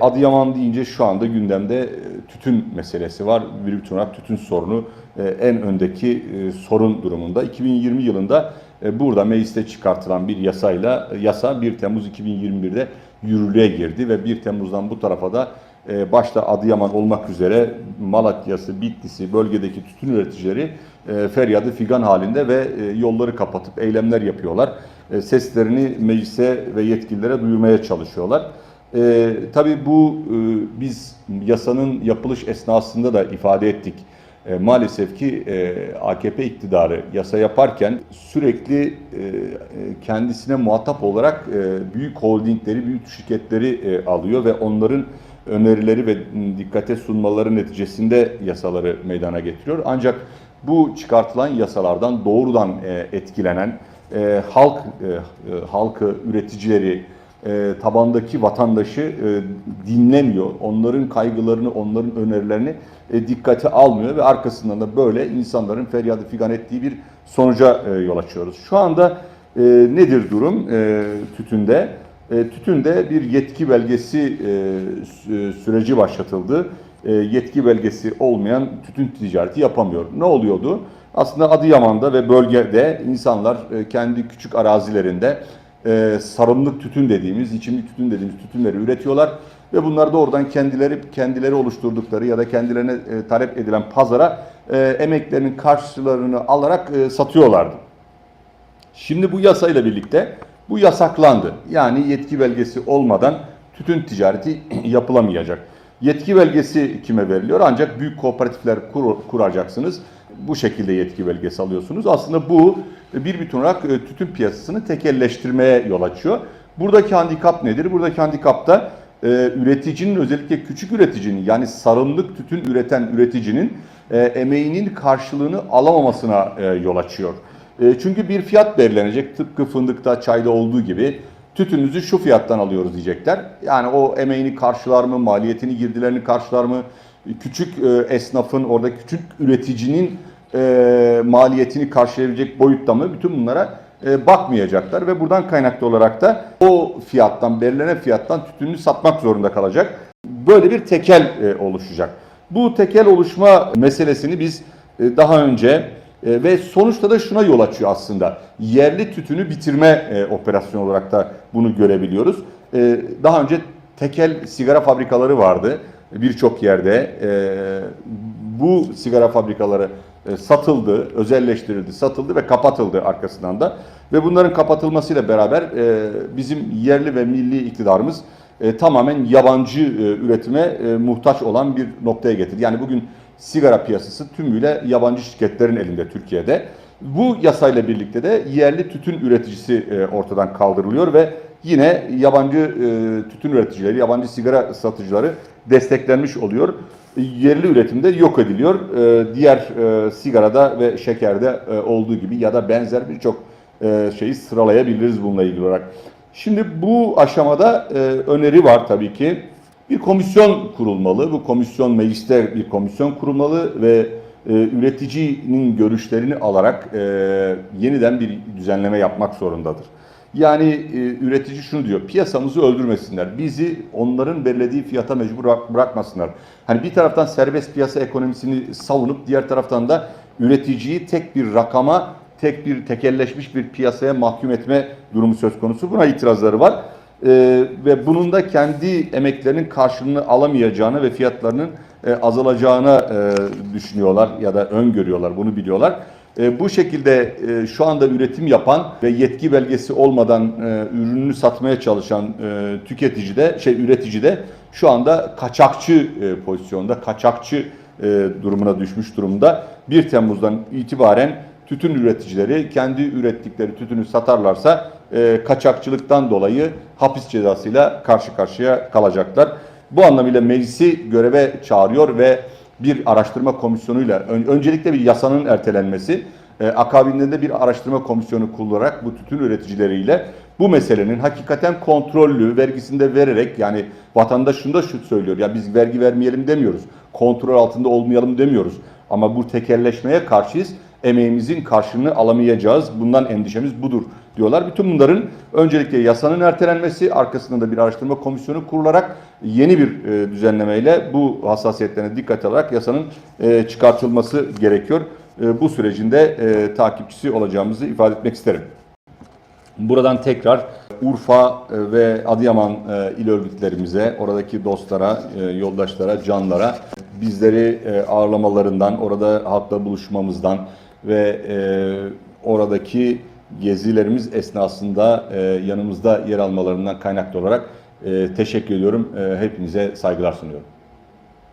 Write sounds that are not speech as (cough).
Adıyaman deyince şu anda gündemde e, tütün meselesi var. Bir bütün olarak tütün sorunu e, en öndeki e, sorun durumunda. 2020 yılında burada mecliste çıkartılan bir yasayla yasa 1 Temmuz 2021'de yürürlüğe girdi ve 1 Temmuz'dan bu tarafa da başta Adıyaman olmak üzere Malatya'sı, Bitlis'i, bölgedeki tütün üreticileri feryadı figan halinde ve yolları kapatıp eylemler yapıyorlar. Seslerini meclise ve yetkililere duyurmaya çalışıyorlar. E, tabii bu e, biz yasanın yapılış esnasında da ifade ettik. E, maalesef ki e, AKP iktidarı yasa yaparken sürekli e, kendisine muhatap olarak e, büyük holdingleri, büyük şirketleri e, alıyor ve onların önerileri ve dikkate sunmaları neticesinde yasaları meydana getiriyor. Ancak bu çıkartılan yasalardan doğrudan e, etkilenen e, halk e, e, halkı, üreticileri, e, tabandaki vatandaşı e, dinlemiyor. Onların kaygılarını, onların önerilerini e, dikkate almıyor ve arkasından da böyle insanların feryadı figan ettiği bir sonuca e, yol açıyoruz. Şu anda e, nedir durum e, tütünde? E, tütünde bir yetki belgesi e, sü- süreci başlatıldı. E, yetki belgesi olmayan tütün ticareti yapamıyor. Ne oluyordu? Aslında Adıyaman'da ve bölgede insanlar e, kendi küçük arazilerinde e, sarımlık tütün dediğimiz, içimlik tütün dediğimiz tütünleri üretiyorlar ve bunları da oradan kendileri kendileri oluşturdukları ya da kendilerine e, talep edilen pazara e, emeklerinin karşılığını alarak e, satıyorlardı. Şimdi bu yasayla birlikte bu yasaklandı. Yani yetki belgesi olmadan tütün ticareti (clears throat) yapılamayacak. Yetki belgesi kime veriliyor? Ancak büyük kooperatifler kur- kuracaksınız. Bu şekilde yetki belgesi alıyorsunuz. Aslında bu bir bütün olarak e, tütün piyasasını tekelleştirmeye yol açıyor. Buradaki handikap nedir? Buradaki handikap da e, üreticinin özellikle küçük üreticinin yani sarımlık tütün üreten üreticinin e, emeğinin karşılığını alamamasına e, yol açıyor. E, çünkü bir fiyat belirlenecek tıpkı fındıkta, çayda olduğu gibi tütününüzü şu fiyattan alıyoruz diyecekler. Yani o emeğini karşılar mı, maliyetini, girdilerini karşılar mı? Küçük e, esnafın, orada küçük üreticinin e, maliyetini karşılayabilecek boyutta mı? Bütün bunlara e, bakmayacaklar ve buradan kaynaklı olarak da o fiyattan, belirlenen fiyattan tütününü satmak zorunda kalacak. Böyle bir tekel oluşacak. Bu tekel oluşma meselesini biz daha önce ve sonuçta da şuna yol açıyor aslında. Yerli tütünü bitirme operasyonu olarak da bunu görebiliyoruz. Daha önce tekel sigara fabrikaları vardı birçok yerde. E, bu sigara fabrikaları e, satıldı, özelleştirildi, satıldı ve kapatıldı arkasından da. Ve bunların kapatılmasıyla beraber e, bizim yerli ve milli iktidarımız tamamen yabancı üretime muhtaç olan bir noktaya getirdi. Yani bugün sigara piyasası tümüyle yabancı şirketlerin elinde Türkiye'de. Bu yasayla birlikte de yerli tütün üreticisi ortadan kaldırılıyor ve yine yabancı tütün üreticileri, yabancı sigara satıcıları desteklenmiş oluyor. Yerli üretimde yok ediliyor. E, Diğer e, sigarada ve şekerde e, olduğu gibi ya da benzer birçok e, şeyi sıralayabiliriz bununla ilgili olarak. Şimdi bu aşamada öneri var tabii ki. Bir komisyon kurulmalı. Bu komisyon mecliste bir komisyon kurulmalı ve e, üreticinin görüşlerini alarak e, yeniden bir düzenleme yapmak zorundadır. Yani e, üretici şunu diyor, piyasamızı öldürmesinler, bizi onların belirlediği fiyata mecbur bırak- bırakmasınlar. Hani bir taraftan serbest piyasa ekonomisini savunup diğer taraftan da üreticiyi tek bir rakama, tek bir tekelleşmiş bir piyasaya mahkum etme durumu söz konusu. Buna itirazları var. Ee, ve bunun da kendi emeklerinin karşılığını alamayacağını ve fiyatlarının e, azalacağına e, düşünüyorlar ya da öngörüyorlar, bunu biliyorlar. E, bu şekilde e, şu anda üretim yapan ve yetki belgesi olmadan e, ürününü satmaya çalışan e, tüketici de, şey üretici de şu anda kaçakçı e, pozisyonda, kaçakçı e, durumuna düşmüş durumda. 1 Temmuz'dan itibaren tütün üreticileri kendi ürettikleri tütünü satarlarsa e, kaçakçılıktan dolayı hapis cezasıyla karşı karşıya kalacaklar. Bu anlamıyla meclisi göreve çağırıyor ve bir araştırma komisyonuyla ön- öncelikle bir yasanın ertelenmesi, e, akabinde de bir araştırma komisyonu kurularak bu tütün üreticileriyle bu meselenin hakikaten kontrollü, vergisinde vererek yani vatandaş şunu da şu söylüyor ya biz vergi vermeyelim demiyoruz, kontrol altında olmayalım demiyoruz ama bu tekelleşmeye karşıyız. Emeğimizin karşılığını alamayacağız. Bundan endişemiz budur diyorlar. Bütün bunların öncelikle yasanın ertelenmesi, arkasında da bir araştırma komisyonu kurularak yeni bir e, düzenlemeyle bu hassasiyetlerine dikkat alarak yasanın e, çıkartılması gerekiyor. E, bu sürecinde e, takipçisi olacağımızı ifade etmek isterim. Buradan tekrar Urfa e, ve Adıyaman e, il örgütlerimize, oradaki dostlara, e, yoldaşlara, canlara bizleri ağırlamalarından, orada halkla buluşmamızdan ve e, oradaki gezilerimiz esnasında e, yanımızda yer almalarından kaynaklı olarak e, teşekkür ediyorum. E, Hepinize saygılar sunuyorum.